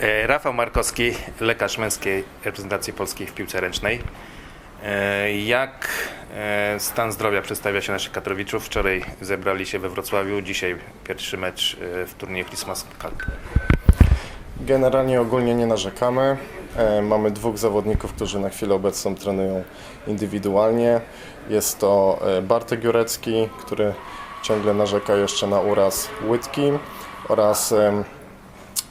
E, Rafał Markowski, lekarz męskiej reprezentacji polskiej w piłce ręcznej. E, Jak e, stan zdrowia przedstawia się naszych Katrowiczów? Wczoraj zebrali się we Wrocławiu, dzisiaj pierwszy mecz w turnieju Christmas Cup. Generalnie ogólnie nie narzekamy. Mamy dwóch zawodników, którzy na chwilę obecną trenują indywidualnie. Jest to Bartek Jurecki, który ciągle narzeka jeszcze na uraz łydki oraz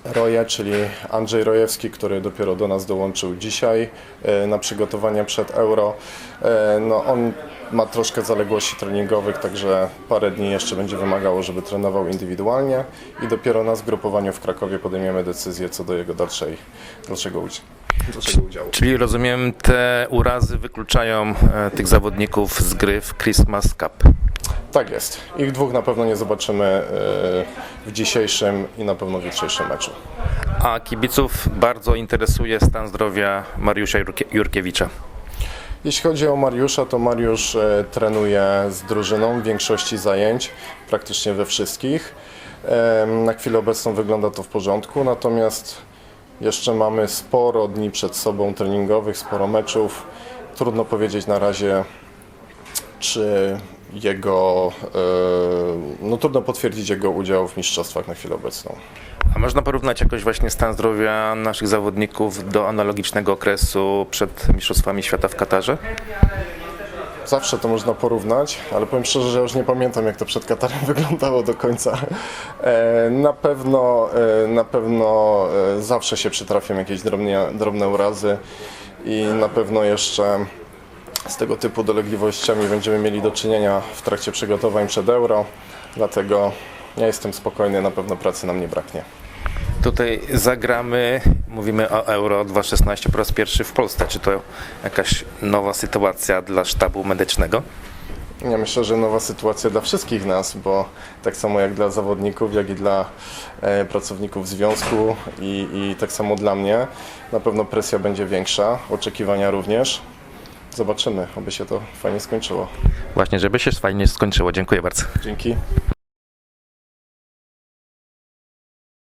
Roje, czyli Andrzej Rojewski, który dopiero do nas dołączył dzisiaj e, na przygotowania przed Euro. E, No, on ma troszkę zaległości treningowych, także parę dni jeszcze będzie wymagało, żeby trenował indywidualnie i dopiero na zgrupowaniu w Krakowie podejmiemy decyzję co do jego dalszej, dalszego, udzi- dalszego udziału. Czyli rozumiem, te urazy wykluczają e, tych zawodników z gry w Christmas Cup. Tak jest. Ich dwóch na pewno nie zobaczymy e, w dzisiejszym i na pewno w jutrzejszym meczu. A kibiców bardzo interesuje stan zdrowia Mariusza Jurkie- Jurkiewicza. Jeśli chodzi o Mariusza, to Mariusz e, trenuje z drużyną w większości zajęć, praktycznie we wszystkich. Em, Na chwilę obecną wygląda to w porządku, natomiast jeszcze mamy sporo dni przed sobą treningowych, sporo meczów. Trudno powiedzieć na razie, czy jego, e, no trudno potwierdzić jego udział w mistrzostwach na chwilę obecną. A można porównać jakoś właśnie stan zdrowia naszych zawodników do analogicznego okresu przed Mistrzostwami Świata w Katarze? Zawsze to można porównać, ale powiem szczerze, że już nie pamiętam, jak to przed Katarem wyglądało do końca. E, Na pewno, e, na pewno zawsze się przytrafią jakieś drobne, drobne urazy i na pewno jeszcze z tego typu dolegliwościami będziemy mieli do czynienia w trakcie przygotowań przed Euro, dlatego ja jestem spokojny, na pewno pracy nam nie braknie. Tutaj zagramy, mówimy o Euro 2016 po raz pierwszy w Polsce. Czy to jakaś nowa sytuacja dla sztabu medycznego? Ja myślę, że nowa sytuacja dla wszystkich nas, bo tak samo jak dla zawodników, jak i dla e, pracowników związku i, i tak samo dla mnie, na pewno presja będzie większa, oczekiwania również. Zobaczymy, aby się to fajnie skończyło. Właśnie, żeby się fajnie skończyło. Dziękuję bardzo. Dzięki.